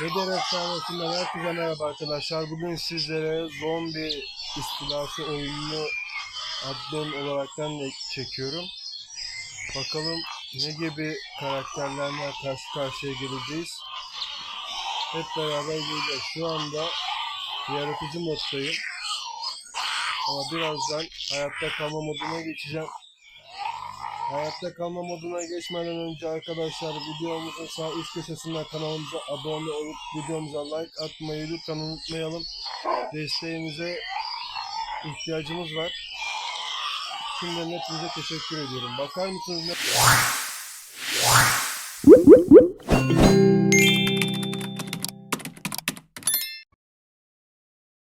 Nedir efsanesinden herkese merhaba arkadaşlar. Bugün sizlere zombi istilası oyununu addon olaraktan çekiyorum. Bakalım ne gibi karakterlerle karşı karşıya geleceğiz. Hep beraber göreceğiz. Şu anda yaratıcı moddayım. Ama birazdan hayatta kalma moduna geçeceğim. Hayatta kalma moduna geçmeden önce arkadaşlar videomuzun sağ üst köşesinden kanalımıza abone olup videomuza like atmayı lütfen unutmayalım. Desteğinize ihtiyacımız var. Şimdiden hepinize teşekkür ediyorum. Bakar mısınız.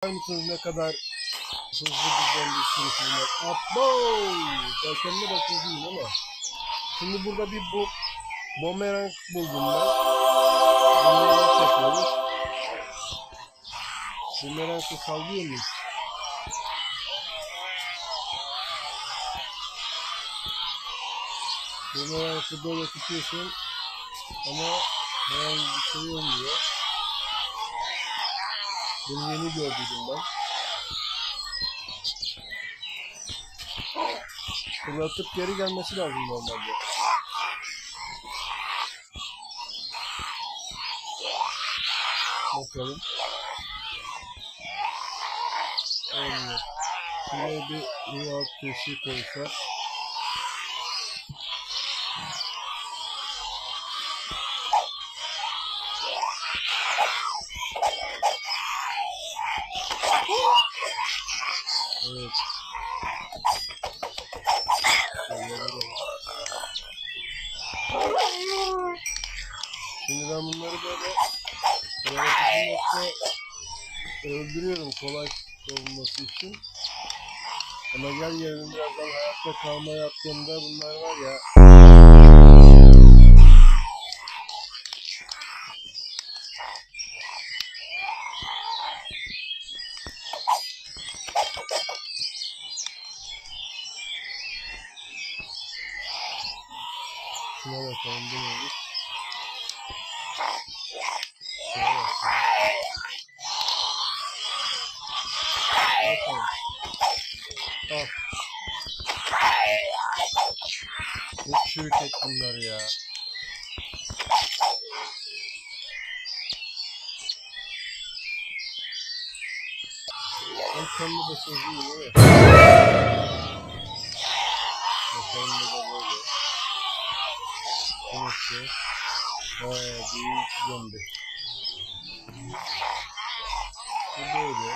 Bakar mısınız ne kadar hızlı bir zombi sürüsü var. Abo! Ben kendime bakıyorum ama. Şimdi burada bir bu bumerang buldum ben. Nasıl yapıyoruz? Bumerang'ı sallıyor muyuz? Bumerang'ı böyle tutuyorsun ama herhangi bir şey olmuyor. Bunu yeni gördüm ben. Fırlatıp geri gelmesi lazım normalde. Bakalım. Olmuyor. Şuraya bir real köşe koysak. Ben bunları böyle yaratıcı nokta öldürüyorum kolay olması için. Ama gel yarın birazdan hayatta kalma yaptığımda bunlar var ya çürük et bunlar ya. Ben kendi başına değil mi? Bakalım ne de böyle. Burası. Bayağı büyük zombi. Bu böyle.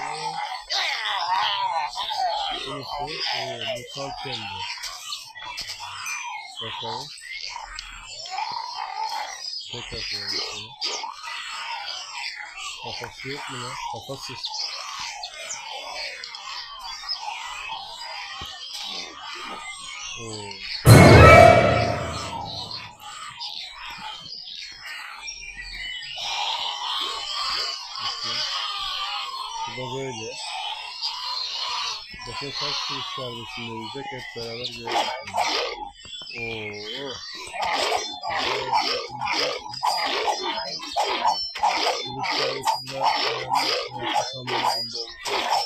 Burası. Oo, mutant zombi. Bakalım. Tekrar koyalım şunu. Kafası yok mu lan? Kafasız. Oo. Bu da böyle. Bakın kaç kuruş serbestinde yiyecek hep beraber görelim. Oo. Kuruş serbestinde ayağını kasamamızın da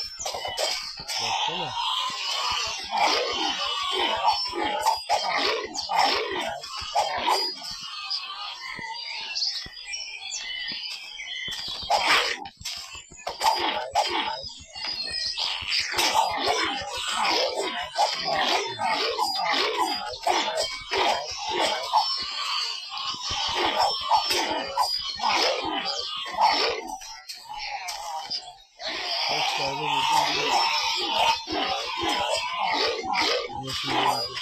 Nasıl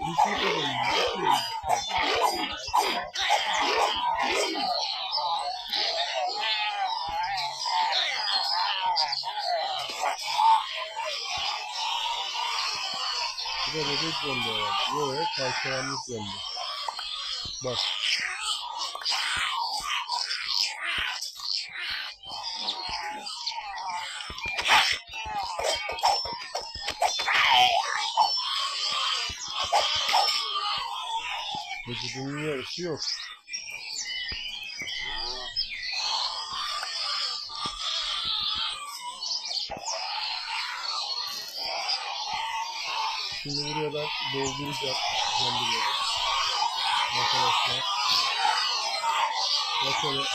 Bir de bebek zombi var. Yok ya parçalanmış zombi. Bak. Vücudunun yarısı yok. Şimdi buraya ben dolduracağım zombileri. Arkadaşlar. Bakalım.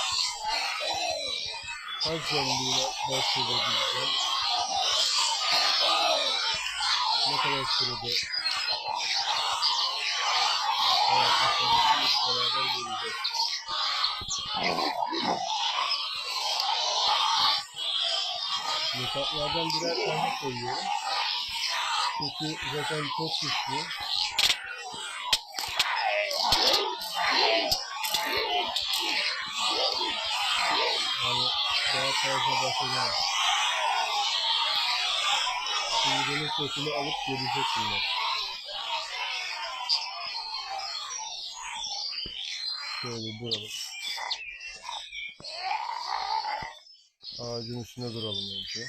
Kaç zombiyle başlayabileceğim. Ne kadar sürede hayatta kalacağız beraber göreceğiz. Yataklardan birer tane koyuyorum. Çünkü zaten çok güçlü. Yani daha fazla bakacağım. Şimdi benim sesimi alıp gelecek bunlar. Şöyle duralım. Ağacın üstünde duralım önce.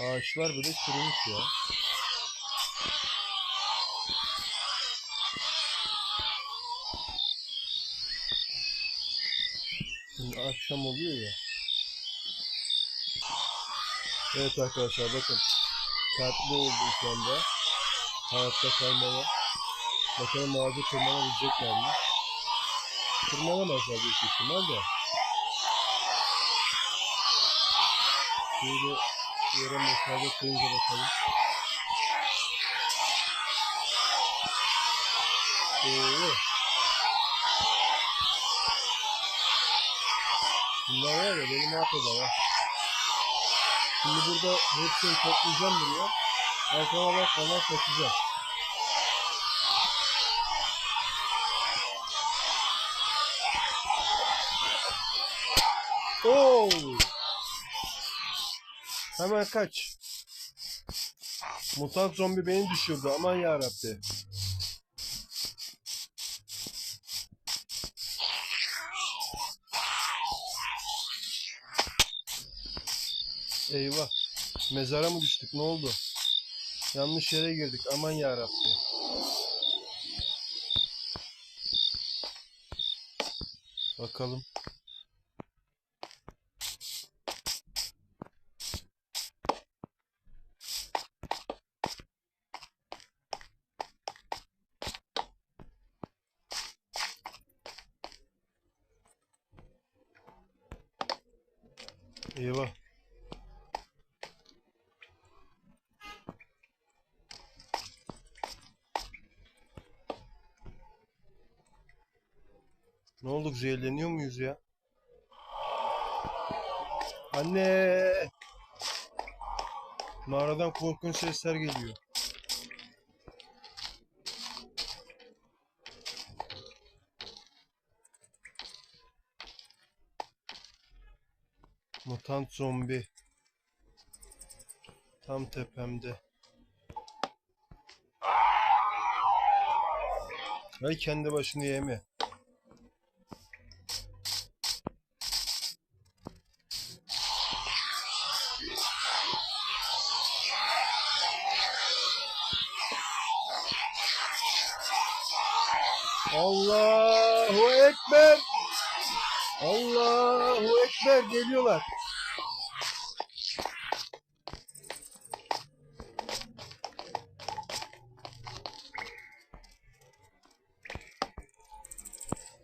Ağaçlar bile çürümüş ya. Şimdi akşam oluyor ya. Evet arkadaşlar bakın. Kalpli oldu şu anda. Hayatta kalmaya. Bakalım ağacı tırmanabilecekler mi? Tırmanamazlar büyük ihtimal de. Şöyle yere mesafe koyunca bakalım. Oo. Bunlar var ya beni mahveder ha. Şimdi burada hepsini toplayacağım buraya. Arkama bakmadan kaçacağım. Oo! Hemen kaç. Mutant zombi beni düşürdü. Aman yarabbi. Eyvah. Mezara mı düştük? Ne oldu? Yanlış yere girdik. Aman yarabbi. Bakalım. Eyvah. Ne olduk zehirleniyor muyuz ya? Anne! Mağaradan korkunç sesler geliyor. Mutant zombi. Tam tepemde. Ay kendi başını yeme. Allahu Ekber. Allahu Ekber geliyorlar.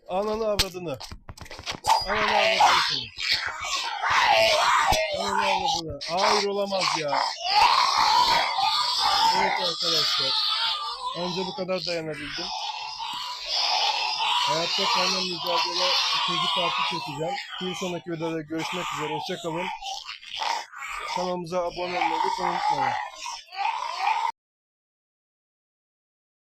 Ananı avradını. Ananı avradını. Ananı avradını. Hayır olamaz ya. Evet arkadaşlar. Önce bu kadar dayanabildim. Hayatta kalma mücadele ikinci parti çekeceğim. Bir sonraki videoda görüşmek üzere. Hoşçakalın. Kanalımıza abone olmayı unutmayın.